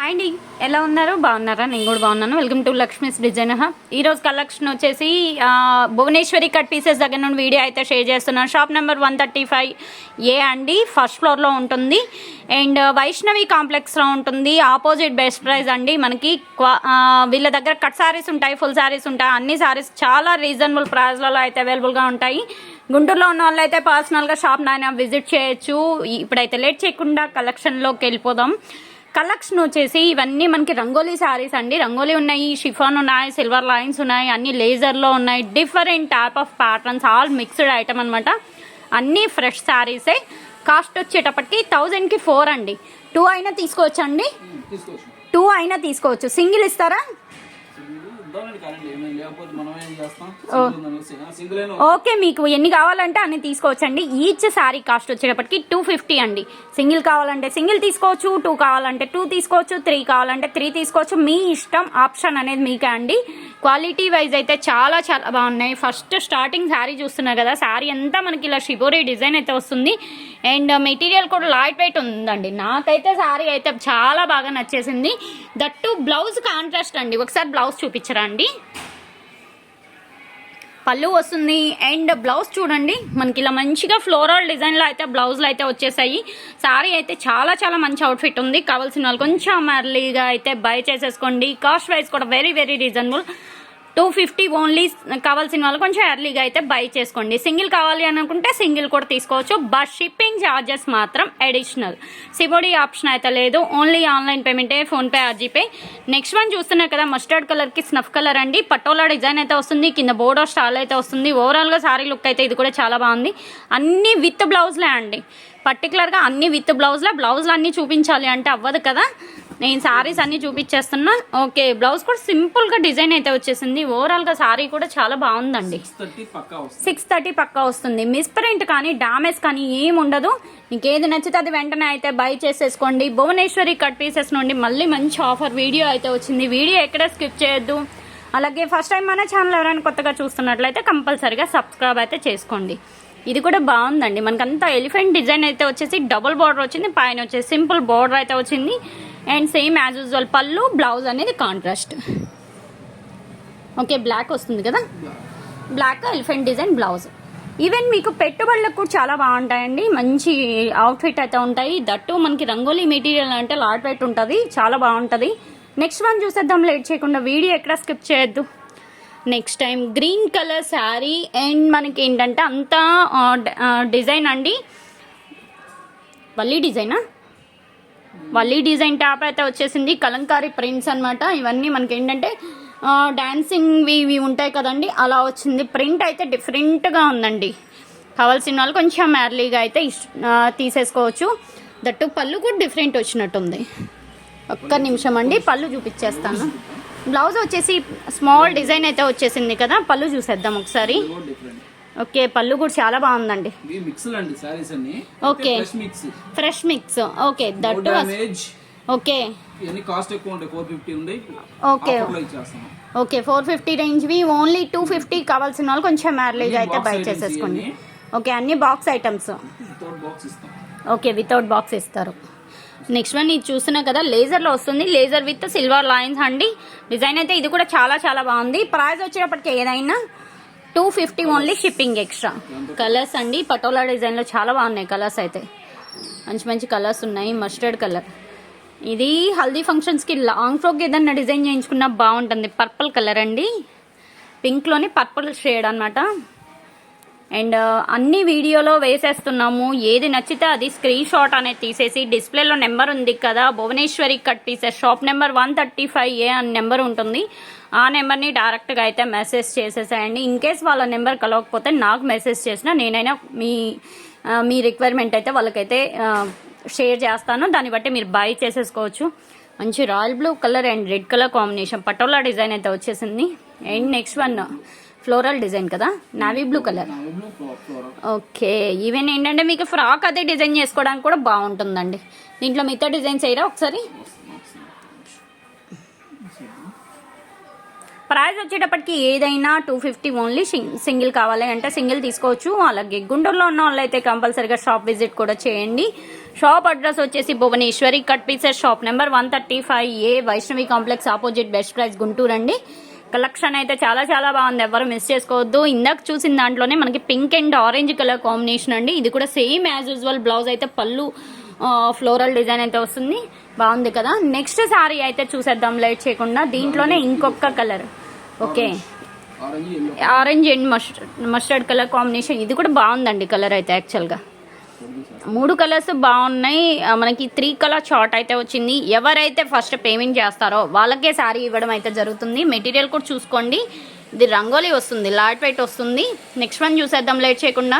Hi అండి ఎలా ఉన్నారు? బాగున్నారా? నేను కూడా బాగున్నాను. వెల్కమ్ టు లక్ష్మీస్ డిజైనర్ ఈరోజు కలెక్షన్ వచ్చేసి భువనేశ్వరి కట్ పీసెస్ దగ్గర నుండి వీడియో అయితే షేర్ చేస్తున్నాను. Shop number one thirty five A అండి ఫస్ట్ ఫ్లోర్లో ఉంటుంది. అండ్ వైష్ణవి కాంప్లెక్స్లో ఉంటుంది. ఆపోజిట్ బెస్ట్ ప్రైస్ అండి మనకి క్వా- వీళ్ళ దగ్గర కట్ సారీస్ ఉంటాయి ఫుల్ సారీస్ ఉంటాయి. అన్ని సారీస్ చాలా రీజనబుల్ ప్రైస్లలో అయితే అవైలబుల్గా ఉంటాయి. గుంటూరులో ఉన్న వాళ్ళు అయితే పర్సనల్గా షాప్ నాయన విజిట్ చేయొచ్చు. ఇప్పుడైతే లేట్ చేయకుండా కలెక్షన్లోకి వెళ్ళిపోదాం. కలెక్షన్ వచ్చేసి ఇవన్నీ మనకి రంగోలీ శారీస్ అండి. రంగోలీ ఉన్నాయి షిఫాన్ ఉన్నాయి సిల్వర్ లైన్స్ ఉన్నాయి అన్ని లేజర్లో ఉన్నాయి. Different type of patterns all mixed item అనమాట అన్నీ ఫ్రెష్ శారీసే కాస్ట్ వచ్చేటప్పటికి థౌజండ్కి ఫోర్ అండి. టూ అయినా తీసుకోవచ్చండి తీసుకోవచ్చు. టూ అయినా తీసుకోవచ్చు. సింగిల్ ఇస్తారా? ఓకే. మీకు ఎన్ని కావాలంటే అన్ని తీసుకోవచ్చండి. ఈచ్ శారీ కాస్ట్ వచ్చేటప్పటికి టూ ఫిఫ్టీ అండి. సింగిల్ కావాలంటే సింగిల్ తీసుకోవచ్చు టూ కావాలంటే టూ తీసుకోవచ్చు త్రీ కావాలంటే త్రీ తీసుకోవచ్చు. మీ ఇష్టం ఆప్షన్ అనేది మీకే అండి. క్వాలిటీ వైజ్ అయితే చాలా చాలా బాగున్నాయి. ఫస్ట్ స్టార్టింగ్ శారీ చూస్తున్నారు కదా శారీ అంతా మనకి ఇలా షిబోరీ డిజైన్ అయితే వస్తుంది. అండ్ మెటీరియల్ కూడా లైట్ వెయిట్ ఉందండి. నాకైతే శారీ అయితే చాలా బాగా నచ్చేసింది. దట్టు బ్లౌజ్ కాంట్రాస్ట్ అండి. ఒకసారి బ్లౌజ్ చూపించరా అండి? పళ్ళు వస్తుంది. అండ్ బ్లౌజ్ చూడండి. మనకి ఇలా మంచిగా ఫ్లోరల్ డిజైన్లో అయితే బ్లౌజ్లు అయితే వచ్చేసాయి. సారీ అయితే చాలా చాలా మంచి అవుట్ఫిట్ ఉంది. కావాల్సిన వాళ్ళు కొంచెం అర్లీగా అయితే బై చేసేసుకోండి. కాస్ట్ వైజ్ కూడా very very reasonable two fifty only కావాల్సిన వాళ్ళు కొంచెం ఎర్లీగా అయితే బై చేసుకోండి. సింగిల్ కావాలి అని అనుకుంటే సింగిల్ కూడా తీసుకోవచ్చు. బట్ షిప్పింగ్ ఛార్జెస్ మాత్రం అడిషనల్ సిబోడి ఆప్షన్ అయితే లేదు. Only online పేమెంటే PhonePe or GPay next one చూస్తున్నారు కదా మస్టర్డ్ కలర్కి స్నఫ్ కలర్ అండి. పటోలా డిజైన్ అయితే వస్తుంది. కింద బోర్డర్ స్టాల్ అయితే వస్తుంది. ఓవరాల్గా సారీ లుక్ అయితే ఇది కూడా చాలా బాగుంది. అన్ని విత్ బ్లౌజ్లే అండి. పర్టికులర్గా అన్ని విత్ బ్లౌజ్లే బ్లౌజ్లు అన్నీ చూపించాలి అంటే అవ్వదు కదా. నేను సారీస్ అన్నీ చూపించేస్తున్నా. ఓకే బ్లౌజ్ కూడా సింపుల్గా డిజైన్ అయితే వచ్చేసింది. ఓవరాల్గా సారీ కూడా చాలా బాగుందండి. సిక్స్ థర్టీ పక్కా వస్తుంది. మిస్ప్రింట్ కానీ డామేజ్ కానీ ఏం ఉండదు. మీకు ఏది నచ్చితే అది వెంటనే అయితే బై చేసేసుకోండి. భువనేశ్వరి కట్ పీసెస్ నుండి మళ్ళీ మంచి ఆఫర్ వీడియో అయితే వచ్చింది. వీడియో ఎక్కడ స్కిప్ చేయొద్దు. అలాగే ఫస్ట్ టైం మన ఛానల్ ఎవరైనా కొత్తగా చూస్తున్నట్లయితే కంపల్సరీగా సబ్స్క్రైబ్ అయితే చేసుకోండి. ఇది కూడా బాగుందండి. మనకంతా ఎలిఫెంట్ డిజైన్ అయితే వచ్చేసి డబుల్ బార్డర్ వచ్చింది. పైన వచ్చేసి సింపుల్ బార్డర్ అయితే వచ్చింది. అండ్ సేమ్ యాజ్ యూజువల్ పళ్ళు బ్లౌజ్ అనేది కాంట్రాస్ట్ ఓకే బ్లాక్ వస్తుంది కదా? Black elephant design blouse even మీకు పెట్టుబడులకు కూడా చాలా బాగుంటాయండి. మంచి అవుట్ఫిట్ అయితే ఉంటాయి. దట్టు మనకి రంగోలీ మెటీరియల్ అంటే లాట్ వెయిట్ ఉంటుంది. చాలా బాగుంటుంది. నెక్స్ట్ వన్ చూసేద్దాం. లేట్ చేయకుండా వీడియో ఎక్కడ స్కిప్ చేయొద్దు. Next time green colour sari and మనకి ఏంటంటే అంతా డిజైన్ అండి. వల్లీ డిజైనా వల్లీ డిజైన్ టాప్ అయితే వచ్చేసింది. కలంకారీ ప్రింట్స్ అనమాట ఇవన్నీ మనకి ఏంటంటే డ్యాన్సింగ్వి ఇవి ఉంటాయి కదండి అలా వచ్చింది. ప్రింట్ అయితే డిఫరెంట్గా ఉందండి. కావాల్సిన వాళ్ళు కొంచెం ఎర్లీగా అయితే తీసేసుకోవచ్చు. దట్టు పళ్ళు కూడా డిఫరెంట్ వచ్చినట్టుంది. ఒక్క నిమిషం అండి పళ్ళు చూపించేస్తాను బ్లౌజ్ వచ్చేసి స్మాల్ డిజైన్ అయితే వచ్చేసింది కదా పళ్ళు చూసేద్దాం ఒకసారి. ఓకే పళ్ళు కూడా చాలా బాగుందండి. ఇవి మిక్స్ అండి సారీస్ అన్ని okay. Fresh mix fresh mix okay damage okay. ఇవన్నీ కాస్ట్ ఎక్కువ ఉంటాయి four fifty okay. Okay four fifty రేంజ్వి only two fifty కావాల్సిన వాళ్ళు కొంచెం మ్యారేజ్ అయితే బై చేసేసుకోండి. ఓకే అన్ని box items okay without box ఇస్తారు. నెక్స్ట్ వన్ ఇది చూస్తున్నా కదా లేజర్లో వస్తుంది. లేజర్ విత్ సిల్వర్ లైన్స్ అండి. డిజైన్ అయితే ఇది కూడా చాలా చాలా బాగుంది. ప్రైస్ వచ్చేటప్పటికి ఏదైనా two fifty only shipping extra colours అండి పటోలా డిజైన్లో చాలా బాగున్నాయి కలర్స్ అయితే. మంచి మంచి కలర్స్ ఉన్నాయి మస్టర్డ్ కలర్ ఇది హల్దీ ఫంక్షన్స్కి లాంగ్ ఫ్రాక్ ఏదన్నా డిజైన్ చేయించుకున్నా బాగుంటుంది. పర్పుల్ కలర్ అండి. పింక్లోని పర్పుల్ షేడ్ అనమాట అండ్ అన్ని వీడియోలో వేసేస్తున్నాము. ఏది నచ్చితే అది స్క్రీన్ షాట్ అనేది తీసేసి డిస్ప్లేలో నెంబర్ ఉంది కదా Bhuvaneshwari cut pieces shop number one thirty five A అని నెంబర్ ఉంటుంది. ఆ నెంబర్ని డైరెక్ట్గా అయితే మెసేజ్ చేసేసేయండి. ఇన్ కేస్ వాళ్ళ నెంబర్ కలవకపోతే నాకు మెసేజ్ చేసినా నేనైనా మీ మీ రిక్వైర్మెంట్ అయితే వాళ్ళకైతే షేర్ చేస్తాను. దాన్ని బట్టి మీరు బై చేసేసుకోవచ్చు. మంచి royal blue colour and red colour combination. Patola design అయితే వచ్చేసింది. And next one floral design కదా? Navy blue colour okay. Even ఏంటంటే మీకు ఫ్రాక్ అదే డిజైన్ చేసుకోవడానికి కూడా బాగుంటుందండి. దీంట్లో మిగతా డిజైన్స్ అయ్యారా ఒకసారి? ప్రైస్ వచ్చేటప్పటికి ఏదైనా టూ ఫిఫ్టీ ఓన్లీ సింగిల్ కావాలి అంటే సింగిల్ తీసుకోవచ్చు. అలాగే గుంటూరులో ఉన్న వాళ్ళు అయితే కంపల్సరీగా షాప్ విజిట్ కూడా చేయండి. షాప్ అడ్రస్ వచ్చేసి Bhuvaneshwari cut pieces shop number one thirty five A Vaishnavi complex opposite best price Guntur అండి. కలెక్షన్ అయితే చాలా చాలా బాగుంది. ఎవరు మిస్ చేసుకోవద్దు. ఇందాక చూసిన దాంట్లోనే మనకి pink and orange colour combination అండి. ఇది కూడా సేమ్ యాజ్ యూజువల్ బ్లౌజ్ అయితే పళ్ళు ఫ్లోరల్ డిజైన్ అయితే వస్తుంది. బాగుంది కదా? నెక్స్ట్ సారీ అయితే చూసేద్దాం. లేట్ చేయకుండా దీంట్లోనే ఇంకొక colour okay orange and mustard mustard colour combination ఇది కూడా బాగుందండి కలర్ అయితే యాక్చువల్గా మూడు కలర్స్ బాగున్నాయి. మనకి త్రీ కలర్ చార్ట్ అయితే వచ్చింది. ఎవరైతే ఫస్ట్ పేమెంట్ చేస్తారో వాళ్ళకే శారీ ఇవ్వడం అయితే జరుగుతుంది. మెటీరియల్ కూడా చూసుకోండి. ఇది రంగోలీ వస్తుంది లాట్ వెయిట్ వస్తుంది. నెక్స్ట్ వన్ చూసేద్దాం లేట్ చేయకుండా.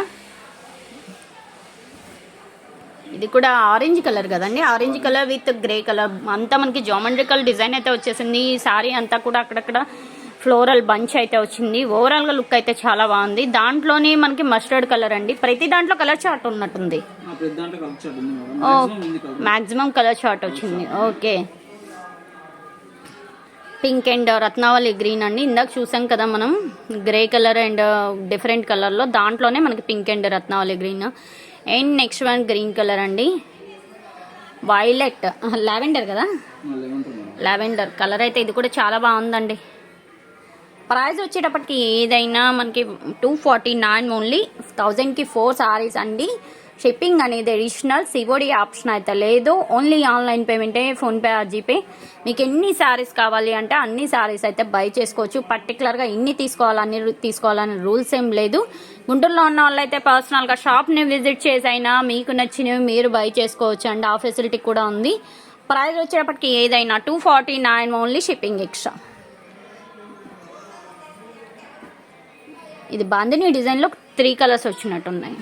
ఇది కూడా ఆరెంజ్ కలర్ కదండి. Orange colour with grey colour. అంతా మనకి జామెట్రికల్ డిజైన్ అయితే వచ్చేసింది. ఈ శారీ అంతా కూడా అక్కడక్కడ ఫ్లోరల్ బంచ్ అయితే వచ్చింది. ఓవరాల్గా లుక్ అయితే చాలా బాగుంది. దాంట్లోనే మనకి మస్టర్డ్ కలర్ అండి. ప్రతి దాంట్లో కలర్ చార్ట్ ఉన్నట్టుంది. మాక్సిమం కలర్ చార్ట్ వచ్చింది. Okay. Pink and Ratnavali green అండి. ఇందాక చూసాం కదా మనం గ్రే కలర్ అండ్ డిఫరెంట్ కలర్లో. దాంట్లోనే మనకి pink and Ratnavali green and next one green colour అండి. వైలెట్ లావెండర్ కదా? లావెండర్ కలర్ అయితే ఇది కూడా చాలా బాగుందండి. ప్రైస్ వచ్చేటప్పటికి ఏదైనా మనకి టూ ఫార్టీ నైన్ ఓన్లీ థౌజండ్కి ఫోర్ సారీస్ అండి. షిప్పింగ్ అనేది అడిషనల్ సివోడి ఆప్షన్ అయితే లేదు. ఓన్లీ ఆన్లైన్ పేమెంటే ఫోన్పే జీపే మీకు ఎన్ని సారీస్ కావాలి అంటే అన్ని సారీస్ అయితే బై చేసుకోవచ్చు. పర్టికులర్గా ఇన్ని తీసుకోవాలి అన్ని తీసుకోవాలని రూల్స్ ఏం లేదు. గుంటూరులో ఉన్న వాళ్ళైతే పర్సనల్గా షాప్ని విజిట్ చేసైనా మీకు నచ్చినవి మీరు బై చేసుకోవచ్చు అండి. ఆ ఫెసిలిటీ కూడా ఉంది. ప్రైస్ వచ్చేటప్పటికి ఏదైనా two forty nine only shipping extra ఇది బాందిని డిజైన్లో త్రీ కలర్స్ వచ్చినట్టున్నాయి.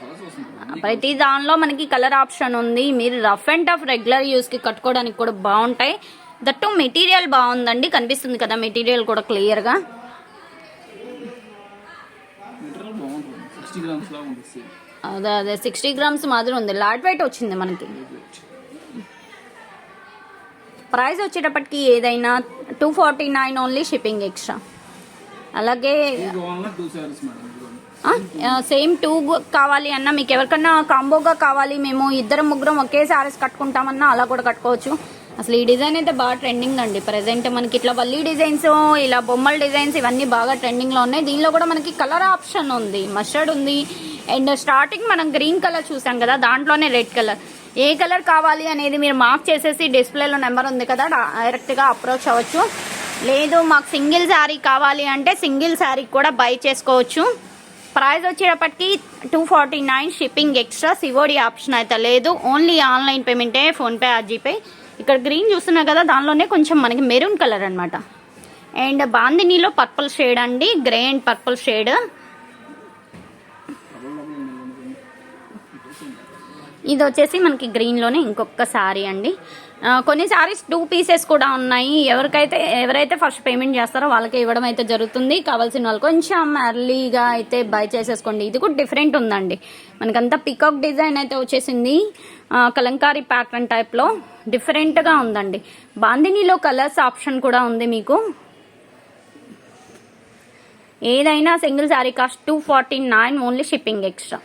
కలర్స్ వస్తుంది ప్రతి దానిలో మనకి కలర్ ఆప్షన్ ఉంది. మీరు రఫ్ అండ్ టఫ్ రెగ్యులర్ యూస్కి కట్టుకోవడానికి కూడా బాగుంటాయి. దట్టు మెటీరియల్ బాగుందండి కనిపిస్తుంది కదా మెటీరియల్ కూడా క్లియర్గా. అదే అదే సిక్స్టీ గ్రామ్స్ మాత్రం ఉంది. లాట్ వెయిట్ వచ్చింది మనకి. ప్రైస్ వచ్చేటప్పటికి ఏదైనా two forty nine only shipping extra. అలాగే. సేమ్ టూ కావాలి అన్న మీకు ఎవరికన్నా కాంబోగా కావాలి మేము ఇద్దరం ముగ్గురం ఒకే సారీస్ కట్టుకుంటామన్నా అలా కూడా కట్టుకోవచ్చు. అసలు ఈ డిజైన్ అయితే బాగా ట్రెండింగ్ అండి. ప్రజెంట్ మనకి ఇట్లా వల్లీ డిజైన్స్ ఇలా బొమ్మల డిజైన్స్ ఇవన్నీ బాగా ట్రెండింగ్లో ఉన్నాయి. దీనిలో కూడా మనకి కలర్ ఆప్షన్ ఉంది. మస్టర్డ్ ఉంది. అండ్ స్టార్టింగ్ మనం గ్రీన్ కలర్ చూసాం కదా దాంట్లోనే రెడ్ కలర్ ఏ కలర్ కావాలి అనేది మీరు మార్క్ చేసేసి డిస్ప్లేలో నెంబర్ ఉంది కదా డైరెక్ట్గా అప్రోచ్ అవ్వచ్చు. లేదు మాకు సింగిల్ శారీ కావాలి అంటే సింగిల్ శారీ కూడా బై చేసుకోవచ్చు. ప్రైస్ వచ్చేటప్పటికి two forty nine shipping extra COD option అయితే లేదు. ఓన్లీ ఆన్లైన్ పేమెంటే ఫోన్పే ఆ జీపే ఇక్కడ గ్రీన్ చూస్తున్నా కదా దానిలోనే కొంచెం మనకి మెరూన్ కలర్ అనమాట అండ్ బాందినీలో పర్పుల్ షేడ్ అండి గ్రే అండ్ పర్పుల్ షేడ్. ఇది వచ్చేసి మనకి గ్రీన్లోనే ఇంకొక శారీ అండి. కొన్ని శారీస్ టూ పీసెస్ కూడా ఉన్నాయి. ఎవరికైతే ఎవరైతే ఫస్ట్ పేమెంట్ చేస్తారో వాళ్ళకి ఇవ్వడం అయితే జరుగుతుంది. కావాల్సిన వాళ్ళు కొంచెం ఎర్లీగా అయితే బై చేసేసుకోండి. ఇది కూడా డిఫరెంట్ ఉందండి. మనకంతా పికాక్ డిజైన్ అయితే వచ్చేసింది. కలంకారీ ప్యాటర్న్ టైప్లో డిఫరెంట్గా ఉందండి. బాందినీలో కలర్స్ ఆప్షన్ కూడా ఉంది మీకు. ఏదైనా single sari cost two forty nine only shipping extra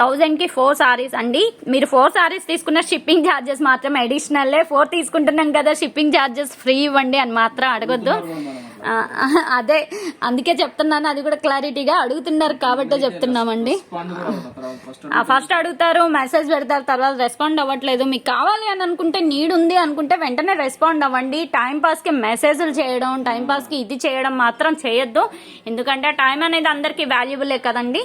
థౌజండ్కి ఫోర్ సారీస్ అండి. మీరు ఫోర్ సారీస్ తీసుకున్న షిప్పింగ్ ఛార్జెస్ మాత్రం అడిషనల్లే ఫోర్ తీసుకుంటున్నాం కదా షిప్పింగ్ ఛార్జెస్ ఫ్రీ ఇవ్వండి అని మాత్రం అడగొద్దు. అదే అందుకే చెప్తున్నాను అది కూడా క్లారిటీగా అడుగుతున్నారు కాబట్టే చెప్తున్నామండి. ఫస్ట్ ఫస్ట్ అడుగుతారు మెసేజ్ పెడతారు తర్వాత రెస్పాండ్ అవ్వట్లేదు. మీకు కావాలి అని అనుకుంటే నీడ్ ఉంది అనుకుంటే వెంటనే రెస్పాండ్ అవ్వండి. టైం పాస్కి మెసేజ్లు చేయడం టైం పాస్కి ఇది చేయడం మాత్రం చేయొద్దు. ఎందుకంటే టైం అనేది అందరికీ వాల్యుబులే కదండి.